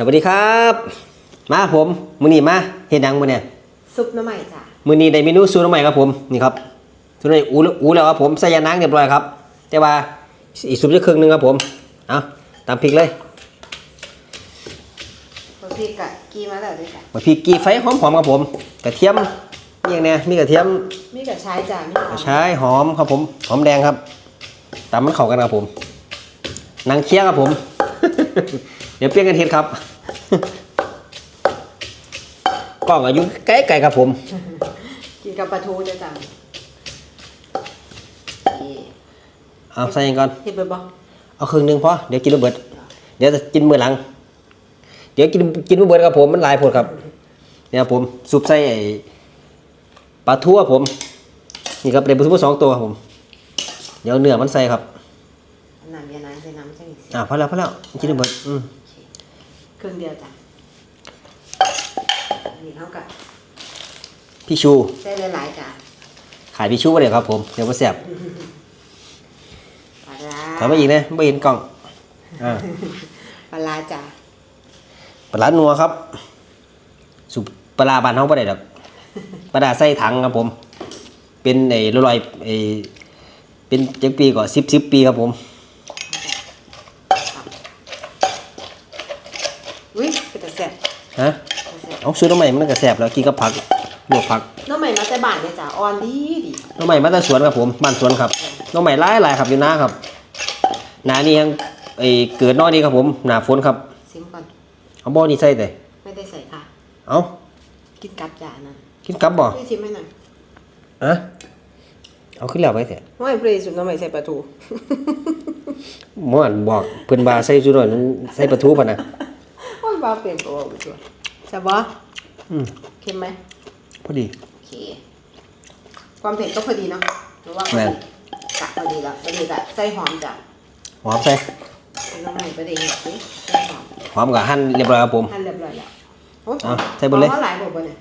สวัสดีครับ มาผมมื้อนี้มาเฮ็ดหยังมื้อเนี่ยซุปน้ำใหม่จ้ะมื้อนี้ได้เมนูสูตรใหม่ครับผมนี่ครับสูตรนี้อูอูแล้วครับผมใส่ยานางเรียบร้อยครับ แต่ว่าอีกซุปจะครึ่งหนึงครับผมเอาตามพริกเลยพอพี่กะกีมาแล้วด้วยจ้ะมาพริกกี้ไฟหอมๆครับผม กระเทียมมีอย่างแน่มีกระเทียมมีกระชายจ้ะมีหอมใช้หอมครับผมหอมแดงครับตามมันเข้ากันครับผมนางเคี้ยครับผม เดี๋ยวเปลี่ยนกันเฮ็ดครับกล้องอายุใกล้ๆครับผม กินกับปลาทูจ้ะจ้ะนี่เอาใส่กันก่อนเห็ดเบอร์บอกเอาครึ่งหนึงพอเดี๋ยวกินไม่เบิด เดี๋ยวจะกินมื้อหลัง เดี๋ยวกินกินไม่เบิดครับผมมันหลายผดครับ เนี่ยครับผมซุปใส่ไอ้ปลาทูครับผม นี่ครับเป็นปลาทูสองตัวครับผม เดี๋ยวเนื้อมันใส่ครับ น้ำยานางใส่น้ำใช่ไหมอ่าพอแล้วพอแล้วกินไม่เบิดอืมเครื่องเดียวจ้ะนี่เท่ากับพี่ชูใส่หลายๆจ้ะขายพี่ชูมาเลยครับผมเดี๋ยวมาแสบปลาร้าถามมาอีกนะไม่เห็นกล่องอ่าปลาร้าจ้ะปลาร้านัวครับ สุปปลาร้าบานห้องปลาไหนดอกปลาร้าใส่ถังครับผม เป็นไอ้ลอยๆไอ้เป็นเจ็ดปีก่อนสิบสิบปีครับผม อุ้ยเป็นแต่แซ่บฮะแต่แซ่บเอาซื้อน้ำใหม่มันก็แสบแล้วกินกับผักลวกผักน้ำใหม่มาแต่บ้านเลยจ้ะอ่อนดีดีน้ำใหม่มาแต่สวนครับผมบ้านสวนครับน้ำใหม่หลายหลายๆครับอยู่นาครับหนานี่ยังไอ้เกิดน้อยนี่ครับผมหนาฝนครับซิมก่อนเอาบ่อนี่ใส่แต่ไม่ได้ใส่ค่ะ เอากินกับจ้ะนั่นกินกับบ่พี่ชิมให้หน่อยอะเอาขึ้นแล้วไปเถอะว่าเปรย์ซุปน้ำใหม่ใส่ปลาทูหมอนบอกเพิ่นว่าใส่สุดหน่อยนั้นใส่ปลาทูป่ะนะ โอ้ยบ้าเป็นตัวไปตัวใช่ปะอืมเค็มไหมพอดี โอเค ความเผ็ดก็พอดีเนาะหรือว่าพอแม่ดีน กะพอดีและพอดีละใส่หอมจ้ะหอมใส่ใส่น้ำมันประเดี๋ยวสิใส่หอมหอมกับหั่นเรียบร้อยครับผม หั่นเรียบร้อยแล้วโอ้อะใส่หมดเลยหอมว่าหลายบทบ่เนี่ย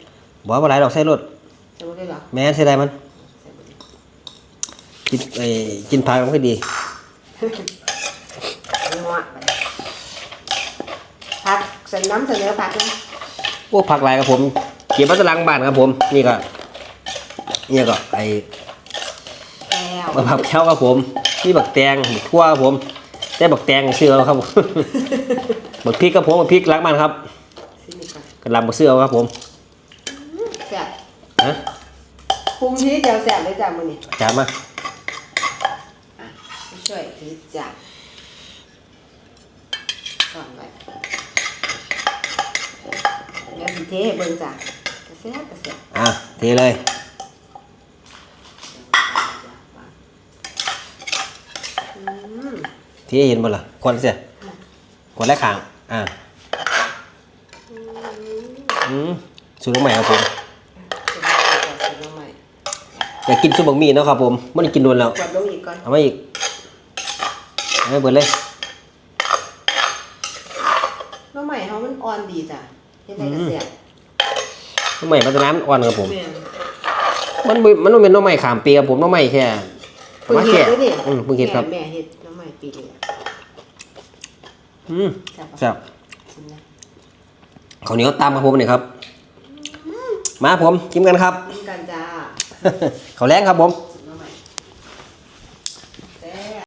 บอกว่าหลายดอกใส่รสใส่หมดเลยเหรอแม่นใส่ได้มันใส่หมดเลยกินไอ้กินผักมันก็ดีนัวไป ผักเสนน้ำเสนอผักนะพวกผักหลายครับผมเก็บมาตะลังบ้านครับผม นี่ก็นี่ก็ไอ้แล้วมะพร้าวแก้วครับผมนี่บักแตงบักทั่วครับผมแต่บักแตงเสื้อครับผมบักพริกครับผมบักพริกล้างมันครับซิมิก่อนกระหลำบักเสื้อครับผมแซ่บนะปรุงทีเดียวแซ่บเลยจ้ะมื้อนี้จานมาอะผู้ช่วยทีจ้ะก่อนไว้ เดี๋ยวสิเทเบิ่งจ้ะกระแซ่บกระแซ่บอะเทเลย อืมเทเห็นบ่ล่ะคนเสียคนและขางอะอืมสูตรใหม่ครับผมสร็จแล้วจ้ะสร็จแล้วใหม่อยากกินซุปบักหมี่เนาะครับผมไม่ได้กินโดนแล้ว กดลงอีกก่อนเอามาอีกเอาไม่เบิดเลย น้องใหม่เขามันอ่อนดีจ้ะ เฮ็ดได้กระแซ่บน้องใหม่พัฒนามันอ่อนครับผม แม่น มันบ่มันต้องเป็นน้องใหม่ขามปีครับผมน้องใหม่แค่เพิ่งมาเฮ็แค่ดด้วยนี่อืมเพิ่งเฮ็ดครับ แม่เฮ็ดน้องใหม่ปีนี้อืมแซ่บปะครับชิมนะข้าวเหนียวตามครับผมนี่ครับ มาผมกินกันครับ กินกันจ้า ข้าวแรงครับผม